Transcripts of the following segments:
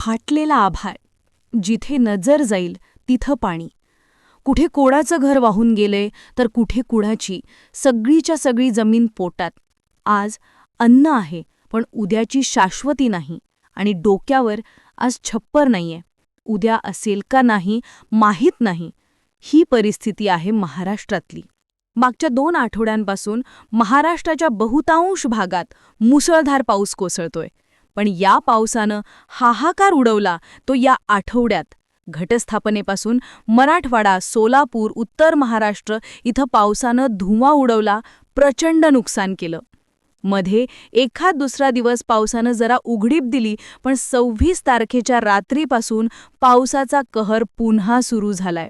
फाटलेला आभाळ जिथे नजर जाईल तिथं पाणी. कुठे कोणाचं घर वाहून गेलंय तर कुठे कुणाची सगळीच्या सगळी जमीन पोटात. आज अन्न आहे पण उद्याची शाश्वती नाही आणि डोक्यावर आज छप्पर नाहीये. उद्या असेल का नाही माहीत नाही. ही परिस्थिती आहे महाराष्ट्रातली. मागच्या दोन आठवड्यांपासून महाराष्ट्राच्या बहुतांश भागात मुसळधार पाऊस कोसळतोय. पण या पावसानं हाहाकार उडवला तो या आठवड्यात. घटस्थापनेपासून मराठवाडा सोलापूर उत्तर महाराष्ट्र इथं पावसानं धुवा उडवला प्रचंड नुकसान केलं. मध्ये एखाद दुसरा दिवस पावसानं जरा उघडीप दिली पण सव्वीस तारखेच्या रात्रीपासून पावसाचा कहर पुन्हा सुरू झालाय.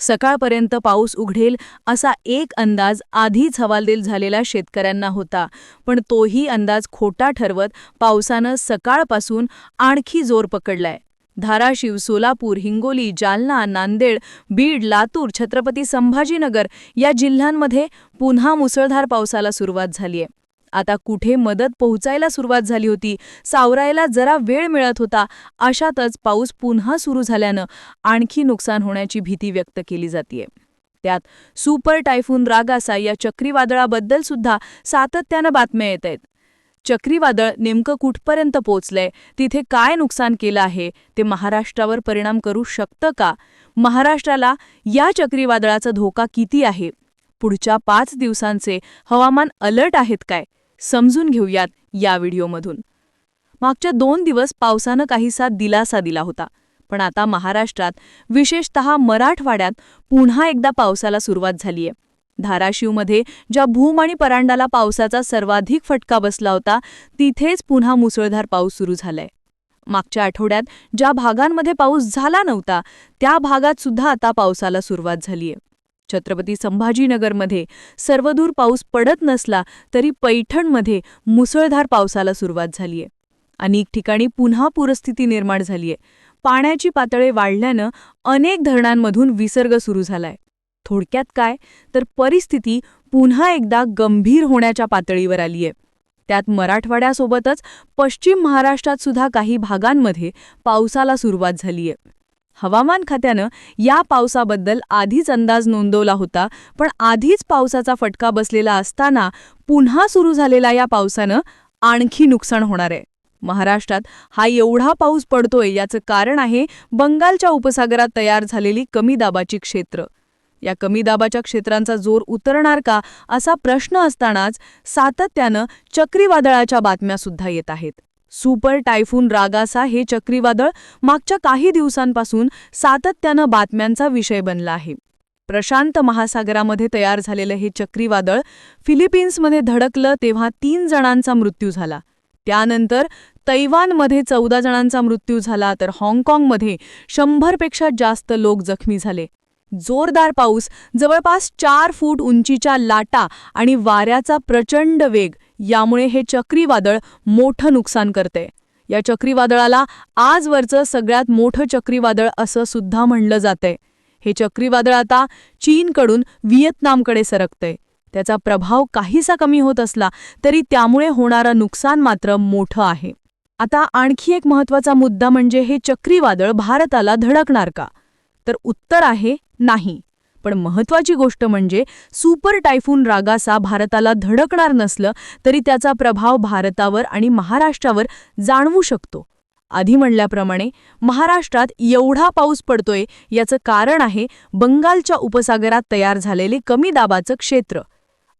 सकाळपर्यंत पाऊस उघडेल असा एक अंदाज आधीच हवालदिल झालेला शेतकऱ्यांना होता. पण तोही अंदाज खोटा ठरवत पावसानं सकाळपासून आणखी जोर पकडलाय. धाराशिव सोलापूर हिंगोली जालना नांदेड बीड लातूर छत्रपती संभाजीनगर या जिल्ह्यांमध्ये पुन्हा मुसळधार पावसाला सुरुवात झालीय. आता कुठे मदत पोहोचायला सुरुवात झाली होती? सावरायला जरा वेळ मिळत होता. अशातच पाऊस पुन्हा सुरू झाल्यानं आणखी नुकसान होण्याची भीती व्यक्त केली जातीये. त्यात सुपर टायफून रागासा या चक्रीवादळाबद्दल सुद्धा सातत्यानं बातम्या येत आहेत. चक्रीवादळ नेमकं कुठपर्यंत पोचलंय तिथे काय नुकसान केलं आहे? ते महाराष्ट्रावर परिणाम करू शकतं का? महाराष्ट्राला या चक्रीवादळाचा धोका किती आहे? पुढच्या पाच दिवसांचे हवामान अलर्ट आहेत काय? समजून घेऊयात या व्हिडिओमधून. मागच्या दोन दिवस पावसानं काहीसा दिलासा दिला होता पण आता महाराष्ट्रात विशेषत मराठवाड्यात पुन्हा एकदा पावसाला सुरुवात झालीय. धाराशिवमध्ये ज्या भूम आणि परांडाला पावसाचा सर्वाधिक फटका बसला होता तिथेच पुन्हा मुसळधार पाऊस सुरू झालाय. मागच्या आठवड्यात ज्या भागांमध्ये पाऊस झाला नव्हता त्या भागात सुद्धा आता पावसाला सुरुवात झालीय. छत्रपती संभाजीनगरमध्ये सर्वदूर पाऊस पडत नसला तरी पैठणमध्ये मुसळधार पावसाला सुरुवात झालीय. अनेक ठिकाणी पुन्हा पूरस्थिती निर्माण झालीय. पाण्याची पातळी वाढल्यानं अनेक धरणांमधून विसर्ग सुरू झालाय. थोडक्यात काय? तर परिस्थिती पुन्हा एकदा गंभीर होण्याच्या पातळीवर आलीय. त्यात मराठवाड्यासोबतच पश्चिम महाराष्ट्रात सुद्धा काही भागांमध्ये पावसाला सुरुवात झालीय. हवामान खात्यानं या पावसाबद्दल आधीच अंदाज नोंदवला होता पण आधीच पावसाचा फटका बसलेला असताना पुन्हा सुरू झालेला या पावसानं आणखी नुकसान होणार आहे. महाराष्ट्रात हा एवढा पाऊस पडतोय याचं कारण आहे बंगालच्या उपसागरात तयार झालेली कमी दाबाची क्षेत्र. या कमी दाबाच्या क्षेत्रांचा जोर उतरणार का असा प्रश्न असतानाच सातत्यानं चक्रीवादळाच्या बातम्या सुद्धा येत आहेत. सुपर टायफून रागासा हे चक्रीवादळ मागच्या काही दिवसांपासून सातत्यानं बातम्यांचा विषय बनला आहे. प्रशांत महासागरामध्ये तयार झालेलं हे चक्रीवादळ फिलिपिन्समध्ये धडकलं तेव्हा तीन जणांचा मृत्यू झाला. त्यानंतर तैवानमध्ये चौदा जणांचा मृत्यू झाला तर हाँगकाँगमध्ये शंभरपेक्षा जास्त लोक जखमी झाले. जोरदार पाऊस जवळपास चार फूट उंचीच्या लाटा आणि वाऱ्याचा प्रचंड वेग यामुळे हे चक्रीवादळ मोठं नुकसान करते. या चक्रीवादळाला आजवरचं सगळ्यात मोठं चक्रीवादळ असं सुद्धा म्हणलं जातंय हे चक्रीवादळ आता चीनकडून व्हिएतनामकडे सरकते. त्याचा प्रभाव काहीसा कमी होत असला तरी त्यामुळे होणारं नुकसान मात्र मोठं आहे. आता आणखी एक महत्त्वाचा मुद्दा म्हणजे हे चक्रीवादळ भारताला धडकणार का? तर उत्तर आहे नाही. पण महत्वाची गोष्ट म्हणजे सुपर टायफून रागासा भारताला धडकणार नसलं तरी त्याचा प्रभाव भारतावर आणि महाराष्ट्रावर जाणवू शकतो. आधी म्हणल्याप्रमाणे महाराष्ट्रात एवढा पाऊस पडतोय याचं कारण आहे बंगालच्या उपसागरात तयार झालेले कमी दाबाचं क्षेत्र.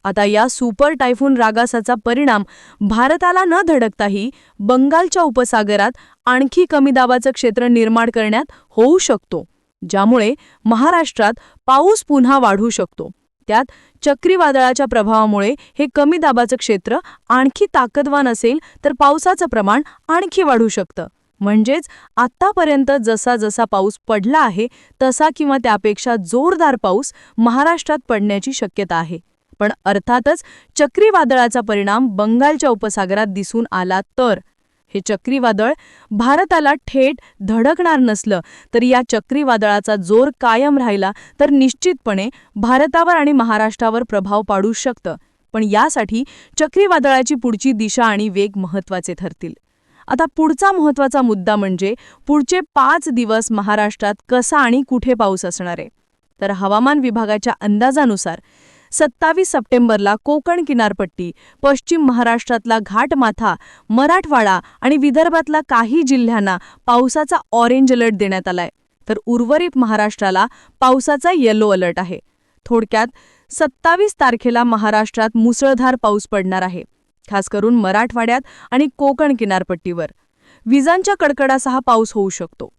आता या सुपर टायफून रागासाचा परिणाम भारताला न धडकताही बंगालच्या उपसागरात आणखी कमी दाबाचं क्षेत्र निर्माण करण्यात होऊ शकतो. ज्यामुळे महाराष्ट्रात पाऊस पुन्हा वाढू शकतो. त्यात चक्रीवादळाच्या प्रभावामुळे हे कमी दाबाचं क्षेत्र आणखी ताकदवान असेल तर पावसाचं प्रमाण आणखी वाढू शकतं. म्हणजेच आत्तापर्यंत जसा जसा पाऊस पडला आहे तसा किंवा त्यापेक्षा जोरदार पाऊस महाराष्ट्रात पडण्याची शक्यता आहे. पण अर्थातच चक्रीवादळाचा परिणाम बंगालच्या उपसागरात दिसून आला तर हे चक्रीवादळ भारताला थेट धडकणार नसलं तरी या चक्रीवादळाचा जोर कायम राहिला तर निश्चितपणे भारतावर आणि महाराष्ट्रावर प्रभाव पाडू शकतं. पण यासाठी चक्रीवादळाची पुढची दिशा आणि वेग महत्त्वाचे ठरतील. आता पुढचा महत्त्वाचा मुद्दा म्हणजे पुढचे पाच दिवस महाराष्ट्रात कसा आणि कुठे पाऊस असणार आहे? तर हवामान विभागाच्या अंदाजानुसार सत्तावीस सप्टेंबरला कोकण किनारपट्टी पश्चिम महाराष्ट्रातला घाटमाथा मराठवाडा आणि विदर्भातला काही जिल्ह्यांना पावसाचा ऑरेंज अलर्ट देण्यात आलाय. तर उर्वरित महाराष्ट्राला पावसाचा येलो अलर्ट आहे. थोडक्यात सत्तावीस तारखेला महाराष्ट्रात मुसळधार पाऊस पडणार आहे. खास करून मराठवाड्यात आणि कोकण किनारपट्टीवर. विजांच्या कडकडासह पाऊस होऊ शकतो.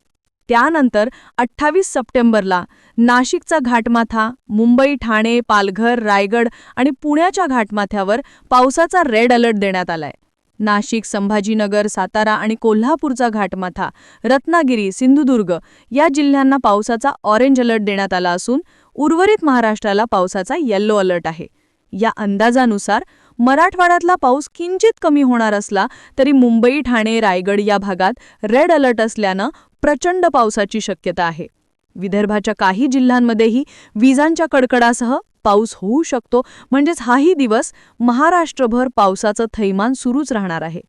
त्यानंतर अठ्ठावीस सप्टेंबरला नाशिकचा घाटमाथा मुंबई ठाणे पालघर रायगड आणि पुण्याच्या घाटमाथ्यावर पावसाचा रेड अलर्ट देण्यात आलाय. नाशिक संभाजीनगर सातारा आणि कोल्हापूरचा घाटमाथा रत्नागिरी सिंधुदुर्ग या जिल्ह्यांना पावसाचा ऑरेंज अलर्ट देण्यात आला असून उर्वरित महाराष्ट्राला पावसाचा येल्लो अलर्ट आहे. या अंदाजानुसार मराठवाड्यातला पाऊस किंचित कमी होणार असला तरी मुंबई ठाणे रायगड या भागात रेड अलर्ट असल्यानं प्रचंड पावसाची शक्यता आहे. विदर्भाच्या काही जिल्ह्यांमध्येही विजांच्या कडकडासह पाऊस होऊ शकतो. म्हणजेच हाही दिवस महाराष्ट्रभर पावसाचं थैमान सुरूच राहणार आहे.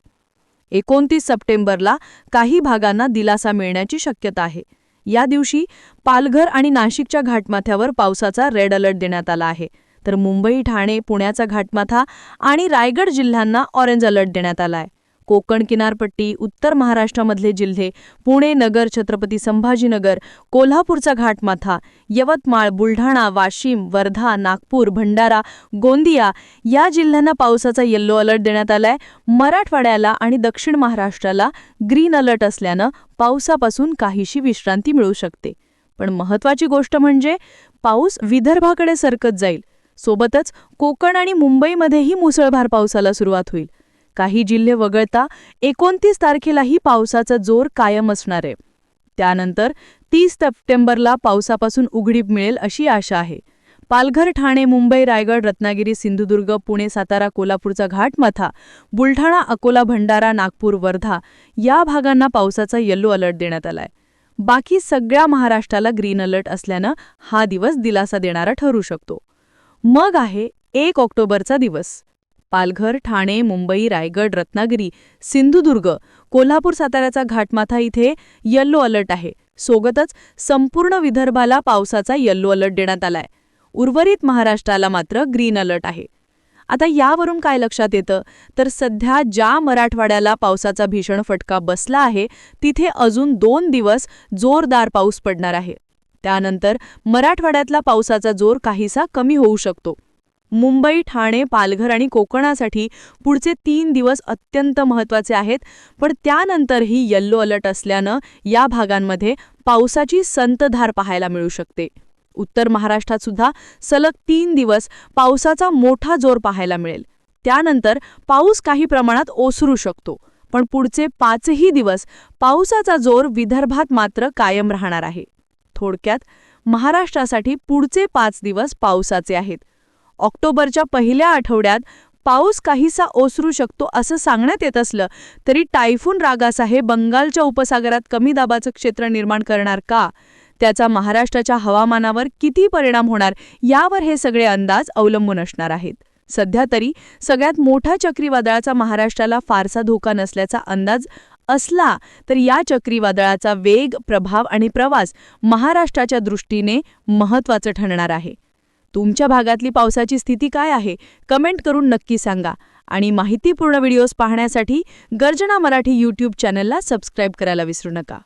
एकोणतीस सप्टेंबरला काही भागांना दिलासा मिळण्याची शक्यता आहे. या दिवशी पालघर आणि नाशिकच्या घाटमाथ्यावर पावसाचा रेड अलर्ट देण्यात आला आहे. तर मुंबई ठाणे पुण्याचा घाटमाथा आणि रायगड जिल्ह्यांना ऑरेंज अलर्ट देण्यात आला आहे कोकण किनारपट्टी उत्तर महाराष्ट्रामधले जिल्हे पुणे नगर छत्रपती संभाजीनगर कोल्हापूरचा घाटमाथा यवतमाळ बुलढाणा वाशिम वर्धा नागपूर भंडारा गोंदिया या जिल्ह्यांना पावसाचा येल्लो अलर्ट देण्यात आलाय. मराठवाड्याला आणि दक्षिण महाराष्ट्राला ग्रीन अलर्ट असल्यानं पावसापासून काहीशी विश्रांती मिळू शकते. पण महत्वाची गोष्ट म्हणजे पाऊस विदर्भाकडे सरकत जाईल. सोबतच कोकण आणि मुंबईमध्येही मुसळधार पावसाला सुरुवात होईल. काही जिल्हे वगळता एकोणतीस तारखेलाही पावसाचा जोर कायम असणार आहे. त्यानंतर तीस सप्टेंबरला पावसापासून उघडीप मिळेल अशी आशा आहे. पालघर ठाणे मुंबई रायगड रत्नागिरी सिंधुदुर्ग पुणे सातारा कोल्हापूरचा घाटमाथा बुलढाणा अकोला भंडारा नागपूर वर्धा या भागांना पावसाचा येल्लो अलर्ट देण्यात आलाय. बाकी सगळ्या महाराष्ट्राला ग्रीन अलर्ट असल्यानं हा दिवस दिलासा देणारा ठरू शकतो. मग आहे एक ऑक्टोबरचा दिवस. पालघर ठाणे मुंबई रायगड रत्नागिरी सिंधुदुर्ग कोल्हापूर साताऱ्याचा घाटमाथा इथे येल्लो अलर्ट आहे. सोबतच संपूर्ण विदर्भाला पावसाचा येल्लो अलर्ट देण्यात आलाय. उर्वरित महाराष्ट्राला मात्र ग्रीन अलर्ट आहे. आता यावरून काय लक्षात येतं? तर सध्या ज्या मराठवाड्याला पावसाचा भीषण फटका बसला आहे तिथे अजून दोन दिवस जोरदार पाऊस पडणार आहे. त्यानंतर मराठवाड्यातला पावसाचा जोर काहीसा कमी होऊ शकतो. मुंबई ठाणे पालघर आणि कोकणासाठी पुढचे तीन दिवस अत्यंत महत्त्वाचे आहेत पण त्यानंतरही येल्लो अलर्ट असल्यानं या भागांमध्ये पावसाची संतधार पाहायला मिळू शकते. उत्तर महाराष्ट्रात सुद्धा सलग तीन दिवस पावसाचा मोठा जोर पाहायला मिळेल. त्यानंतर पाऊस काही प्रमाणात ओसरू शकतो पण पुढचे पाचही दिवस पावसाचा जोर विदर्भात मात्र कायम राहणार आहे. थोडक्यात महाराष्ट्रासाठी पुढचे पाच दिवस पावसाचे आहेत. ऑक्टोबरच्या पहिल्या आठवड्यात पाऊस काहीसा ओसरू शकतो असं सांगण्यात येत असलं तरी टायफून रागासाहेब बंगालच्या उपसागरात कमी दाबाचं क्षेत्र निर्माण करणार का? त्याचा महाराष्ट्राच्या हवामानावर किती परिणाम होणार यावर हे सगळे अंदाज अवलंबून असणार आहेत. सध्या तरी सगळ्यात मोठा चक्रीवादळाचा महाराष्ट्राला फारसा धोका नसल्याचा अंदाज असला तर या चक्रीवादळाचा वेग प्रभाव आणि प्रवास महाराष्ट्राच्या दृष्टीने महत्त्वाचं ठरणार आहे. तुमच्या भागातली पावसाची स्थिती काय आहे कमेंट करून नक्की सांगा आणि माहितीपूर्ण व्हिडिओज पाहण्यासाठी गर्जना मराठी यूट्यूब चॅनलला सबस्क्राईब करायला विसरू नका.